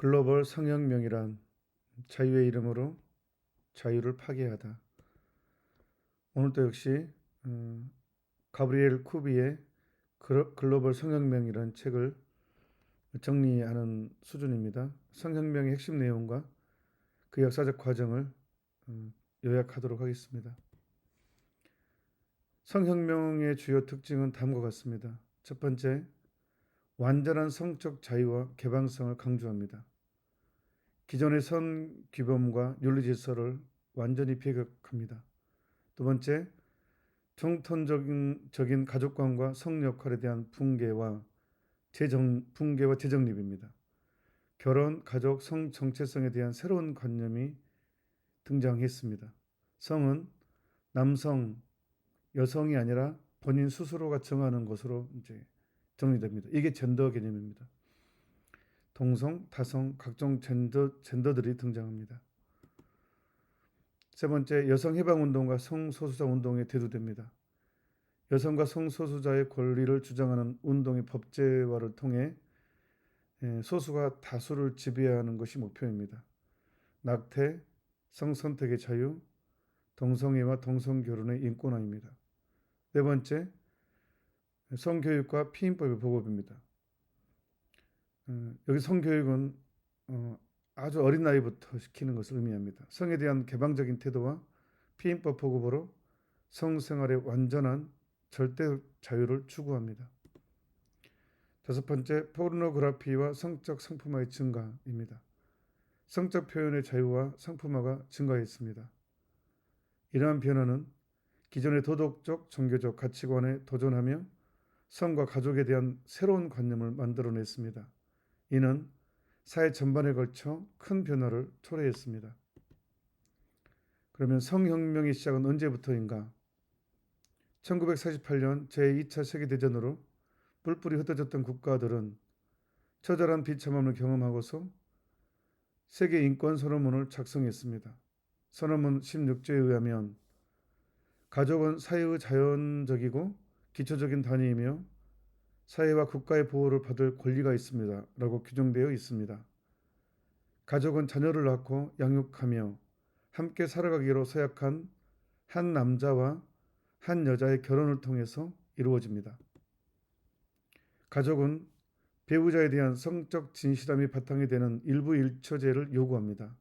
글로벌 성혁명이란 자유의 이름으로 자유를 파괴하다. 오늘도 역시 음, 가브리엘 쿠비의 글로- 글로벌 성혁명이라는 책을 정리하는 수준입니다. 성혁명의 핵심 내용과 그 역사적 과정을 음, 요약하도록 하겠습니다. 성혁명의 주요 특징은 다음과 같습니다. 첫 번째, 완전한 성적 자유와 개방성을 강조합니다. 기존의 선 규범과 윤리 질서를 완전히 배격합니다. 두 번째, 정통적인 적인 가족관과 성 역할에 대한 붕괴와 재정 붕괴와 재정립입니다. 결혼, 가족, 성 정체성에 대한 새로운 관념이 등장했습니다. 성은 남성, 여성이 아니라 본인 스스로가 정하는 것으로 이제 정리됩니다. 이게 젠더 개념입니다. 동성, 다성, 각종 젠더, 젠더들이 등장합니다. 세 번째, 여성 해방 운동과 성소수자 운동에 대두됩니다. 여성과 성소수자의 권리를 주장하는 운동의 법제화를 통해 예, 소수가 다수를 지배하는 것이 목표입니다. 낙태, 성선택의 자유, 동성애와 동성결혼의 인권화입니다. 네 번째, 성교육과 피임법의 보급입니다. 어, 여기 성교육은 어, 아주 어린 나이부터 시키는 것을 의미합니다. 성에 대한 개방적인 태도와 피임법 보급으로 성생활의 완전한 절대 자유를 추구합니다. 다섯 번째, 포르노그라피와 성적 상품화의 증가입니다. 성적 표현의 자유와 상품화가 증가했습니다. 이러한 변화는 기존의 도덕적, 종교적 가치관에 도전하며 성과 가족에 대한 새로운 관념을 만들어냈습니다. 이는 사회 전반에 걸쳐 큰 변화를 초래했습니다. 그러면 성혁명의 시작은 언제부터인가? 1948년 제2차 세계대전으로 뿔뿔이 흩어졌던 국가들은 처절한 비참함을 경험하고서 세계 인권 선언문을 작성했습니다. 선언문 16조에 의하면 가족은 사회의 자연적이고 기초적인 단위이며 사회와 국가의 보호를 받을 권리가 있습니다. 라고 규정되어 있습니다. 가족은 자녀를 낳고 양육하며 함께 살아가기로 서약한 한 남자와 한 여자의 결혼을 통해서 이루어집니다. 가족은 배우자에 대한 성적 진실함이 바탕이 되는 일부 일처제를 요구합니다.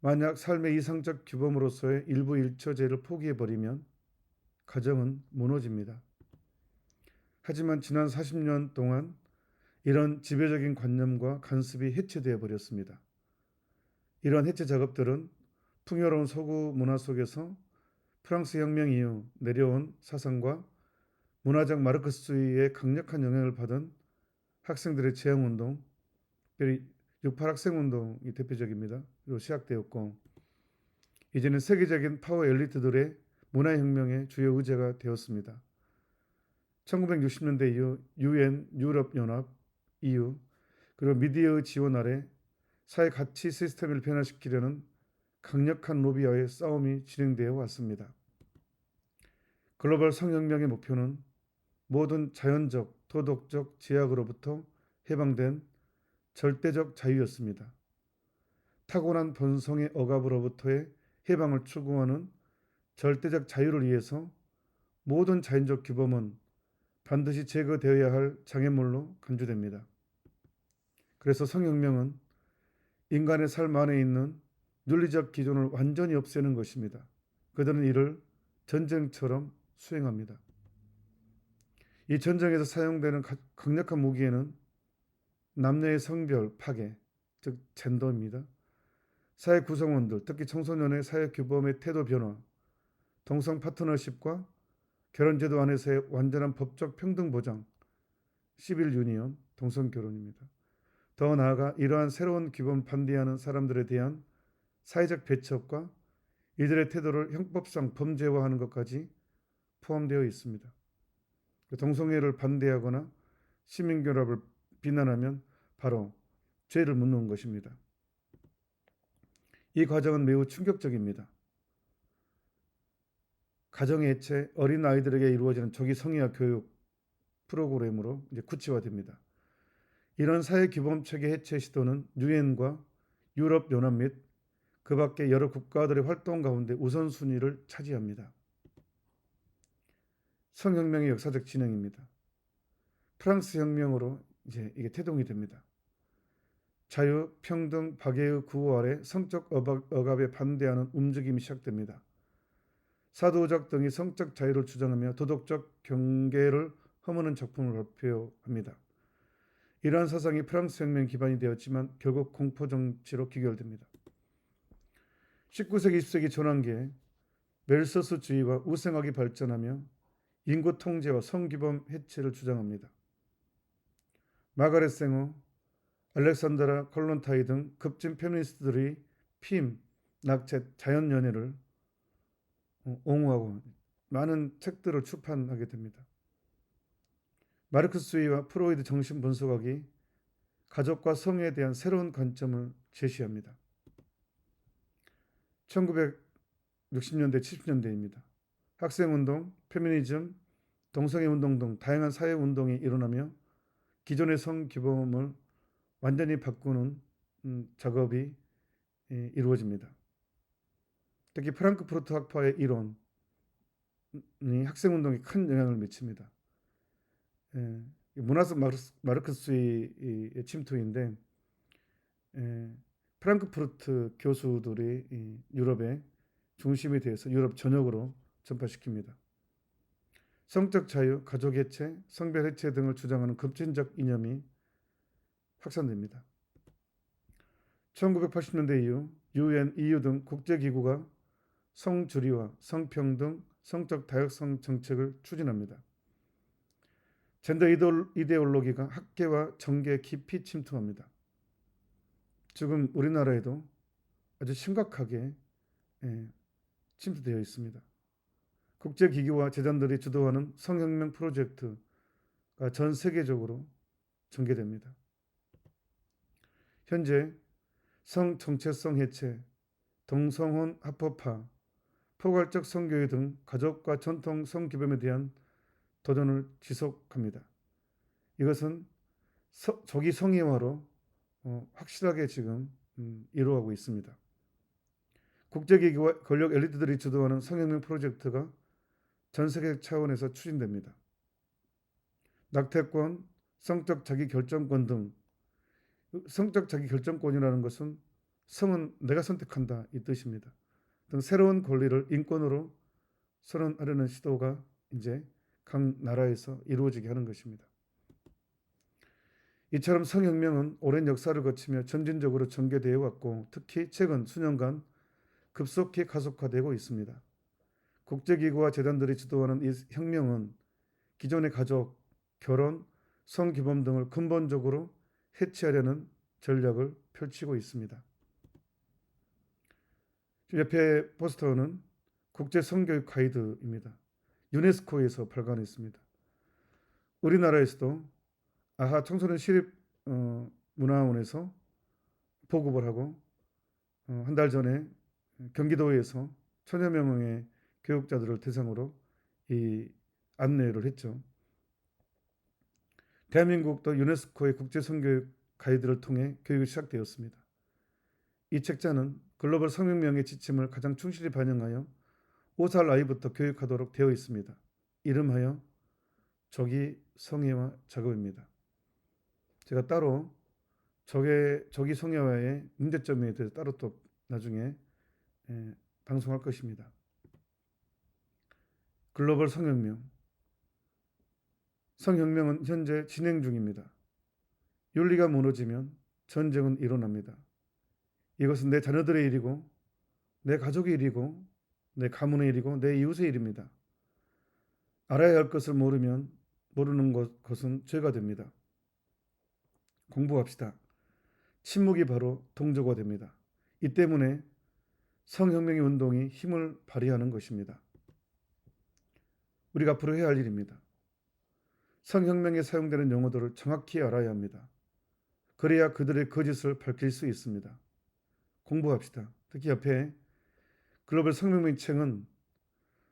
만약 삶의 이상적 규범으로서의 일부 일처제를 포기해버리면 가정은 무너집니다. 하지만 지난 40년 동안 이런 지배적인 관념과 간섭이 해체되어 버렸습니다. 이러한 해체 작업들은 풍요로운 서구 문화 속에서 프랑스 혁명 이후 내려온 사상과 문화적 마르크스주의의 강력한 영향을 받은 학생들의 재앙 운동, 특별히 68 학생 운동이 대표적입니다. 로 시작되었고 이제는 세계적인 파워 엘리트들의 문화혁명의 주요 의제가 되었습니다. 1960년대 이후 유엔, 유럽연합, EU 그리고 미디어의 지원 아래 사회 가치 시스템을 변화시키려는 강력한 로비와의 싸움이 진행되어 왔습니다. 글로벌 성혁명의 목표는 모든 자연적, 도덕적 제약으로부터 해방된 절대적 자유였습니다. 타고난 본성의 억압으로부터의 해방을 추구하는 절대적 자유를 위해서 모든 자연적 규범은 반드시 제거되어야 할 장애물로 간주됩니다. 그래서 성혁명은 인간의 삶 안에 있는 윤리적 기존을 완전히 없애는 것입니다. 그들은 이를 전쟁처럼 수행합니다. 이 전쟁에서 사용되는 강력한 무기에는 남녀의 성별 파괴, 즉 젠더입니다. 사회 구성원들, 특히 청소년의 사회 규범의 태도 변화, 동성 파트너십과 결혼제도 안에서의 완전한 법적 평등 보장, 시빌 유니언, 동성 결혼입니다. 더 나아가 이러한 새로운 규범 반대하는 사람들에 대한 사회적 배척과 이들의 태도를 형법상 범죄화하는 것까지 포함되어 있습니다. 동성애를 반대하거나 시민결합을 비난하면 바로 죄를 묻는 것입니다. 이 과정은 매우 충격적입니다. 가정의 해체, 어린 아이들에게 이루어지는 조기 성의학 교육 프로그램으로 이제 구체화됩니다. 이런 사회 규범 체계 해체 시도는 유엔과 유럽 연합 및 그 밖의 여러 국가들의 활동 가운데 우선순위를 차지합니다. 성혁명의 역사적 진행입니다. 프랑스 혁명으로 이제 이게 태동이 됩니다. 자유, 평등, 박애의 구호 아래 성적 억압, 억압에 반대하는 움직임이 시작됩니다. 사도작 등이 성적 자유를 주장하며 도덕적 경계를 허무는 작품을 발표합니다. 이러한 사상이 프랑스 혁명 기반이 되었지만 결국 공포 정치로 귀결됩니다. 19세기 20세기 전환기에 멜서스주의와 우생학이 발전하며 인구 통제와 성기범 해체를 주장합니다. 마가렛 생어, 알렉산드라 콜론타이 등 급진 페미니스트들이 핌, 낙체, 자연연애를 어, 옹호하고 많은 책들을 출판하게 됩니다. 마르크스주의와 프로이드 정신 분석학이 가족과 성에 대한 새로운 관점을 제시합니다. 1960년대, 70년대입니다. 학생운동, 페미니즘, 동성애 운동 등 다양한 사회 운동이 일어나며 기존의 성규범을 완전히 바꾸는 음, 작업이 예, 이루어집니다. 특히 프랑크푸르트 학파의 이론이 학생 운동에 큰 영향을 미칩니다. 예, 문화적 마르크스주의의 침투인데 예, 프랑크푸르트 교수들이 유럽의 중심이 되어서 유럽 전역으로 전파시킵니다. 성적 자유, 가족 해체, 성별 해체 등을 주장하는 급진적 이념이 확산됩니다. 1980년대 이후 UN, EU 등 국제기구가 성주리와 성평등, 성적 다양성 정책을 추진합니다. 젠더 이데올로기가 학계와 정계에 깊이 침투합니다. 지금 우리나라에도 아주 심각하게 예, 침투되어 있습니다. 국제기구와 재단들이 주도하는 성혁명 프로젝트가 전 세계적으로 전개됩니다. 현재 성 정체성 해체, 동성혼 합법화, 포괄적 성교육 등 가족과 전통 성기범에 대한 도전을 지속합니다. 이것은 서, 조기 성애화로 어, 확실하게 지금 음, 이루어가고 있습니다. 국제기구와 권력 엘리트들이 주도하는 성혁명 프로젝트가 전 세계 차원에서 추진됩니다. 낙태권, 성적 자기 결정권 등 성적 자기 결정권이라는 것은 성은 내가 선택한다 이 뜻입니다. 등 새로운 권리를 인권으로 선언하려는 시도가 이제 각 나라에서 이루어지게 하는 것입니다. 이처럼 성혁명은 오랜 역사를 거치며 점진적으로 전개되어 왔고 특히 최근 수년간 급속히 가속화되고 있습니다. 국제기구와 재단들이 주도하는 이 혁명은 기존의 가족, 결혼, 성기범 등을 근본적으로 해체하려는 전략을 펼치고 있습니다. 옆에 포스터는 국제 성교육 가이드입니다. 유네스코에서 발간했습니다. 우리나라에서도 아하 청소년 시립 어, 문화원에서 보급을 하고 어, 한달 전에 경기도에서 천여 명의 교육자들을 대상으로 이 안내를 했죠. 대한민국도 유네스코의 국제 성교육 가이드를 통해 교육이 시작되었습니다. 이 책자는 글로벌 성명명의 지침을 가장 충실히 반영하여 5살 아이부터 교육하도록 되어 있습니다. 이름하여 조기 성애화 작업입니다. 제가 따로 저게 저기 성애화의 문제점에 대해서 따로 또 나중에 예, 방송할 것입니다. 글로벌 성혁명 성혁명은 현재 진행 중입니다. 윤리가 무너지면 전쟁은 일어납니다. 이것은 내 자녀들의 일이고 내 가족의 일이고 내 가문의 일이고 내 이웃의 일입니다. 알아야 할 것을 모르면 모르는 것, 것은 죄가 됩니다. 공부합시다. 침묵이 바로 동조가 됩니다. 이 때문에 성혁명의 운동이 힘을 발휘하는 것입니다. 우리가 앞으로 해야 할 일입니다. 성혁명에 사용되는 용어들을 정확히 알아야 합니다. 그래야 그들의 거짓을 밝힐 수 있습니다. 공부합시다. 특히 옆에 글로벌 성명명 책은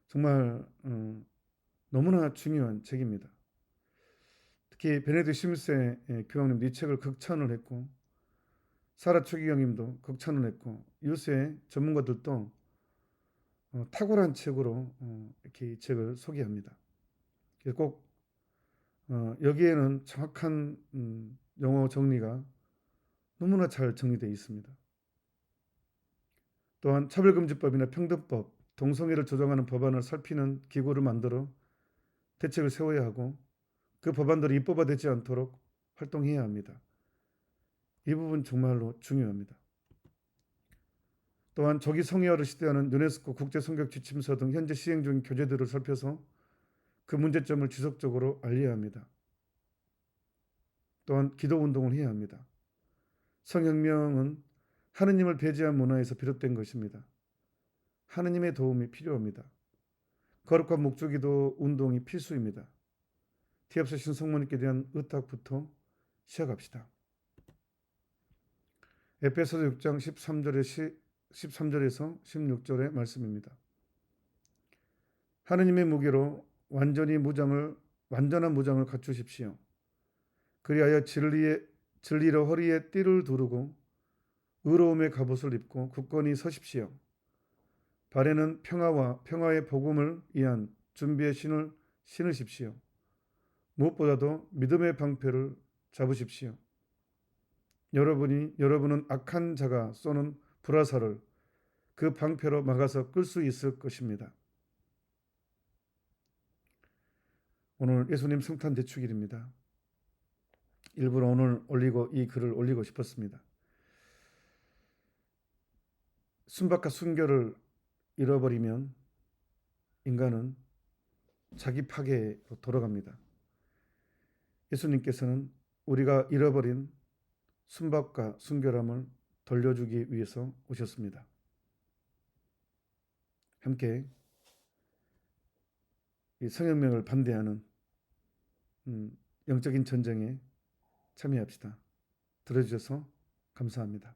정말 어, 너무나 중요한 책입니다. 특히 베네딕 심세 예, 교황님도 이 책을 극찬을 했고 사라 최기경님도 극찬을 했고 이웃의 전문가들도 어, 탁월한 책으로 어, 이렇게 이 책을 소개합니다. 꼭 어, 여기에는 정확한 음, 영어 정리가 너무나 잘 정리되어 있습니다. 또한 차별금지법이나 평등법, 동성애를 조정하는 법안을 살피는 기구를 만들어 대책을 세워야 하고 그 법안들이 입법화되지 않도록 활동해야 합니다. 이 부분 정말로 중요합니다. 또한 조기 성애화를 시대하는 유네스코 국제 성격 지침서 등 현재 시행 중인 교재들을 살펴서 그 문제점을 지속적으로 알려야 합니다. 또한 기도 운동을 해야 합니다. 성혁명은 하느님을 배제한 문화에서 비롯된 것입니다. 하느님의 도움이 필요합니다. 거룩한 목주기도 운동이 필수입니다. 뒤앞서신 성모님께 대한 의탁부터 시작합시다. 에페소서 6장 13절에 13절에서 16절의 말씀입니다. 하느님의 무기로 완전히 무장을 완전한 무장을 갖추십시오. 그리하여 진리의 진리로 허리에 띠를 두르고 의로움의 갑옷을 입고 굳건히 서십시오. 발에는 평화와 평화의 복음을 위한 준비의 신을 신으십시오. 무엇보다도 믿음의 방패를 잡으십시오. 여러분이 여러분은 악한 자가 쏘는 불화살을 그 방패로 막아서 끌 수 있을 것입니다. 오늘 예수님 성탄 대축일입니다. 일부러 오늘 올리고 이 글을 올리고 싶었습니다. 순박과 순결을 잃어버리면 인간은 자기 파괴로 돌아갑니다. 예수님께서는 우리가 잃어버린 순박과 순결함을 돌려주기 위해서 오셨습니다. 함께 이 성혁명을 반대하는 음, 영적인 전쟁에 참여합시다. 들어주셔서 감사합니다.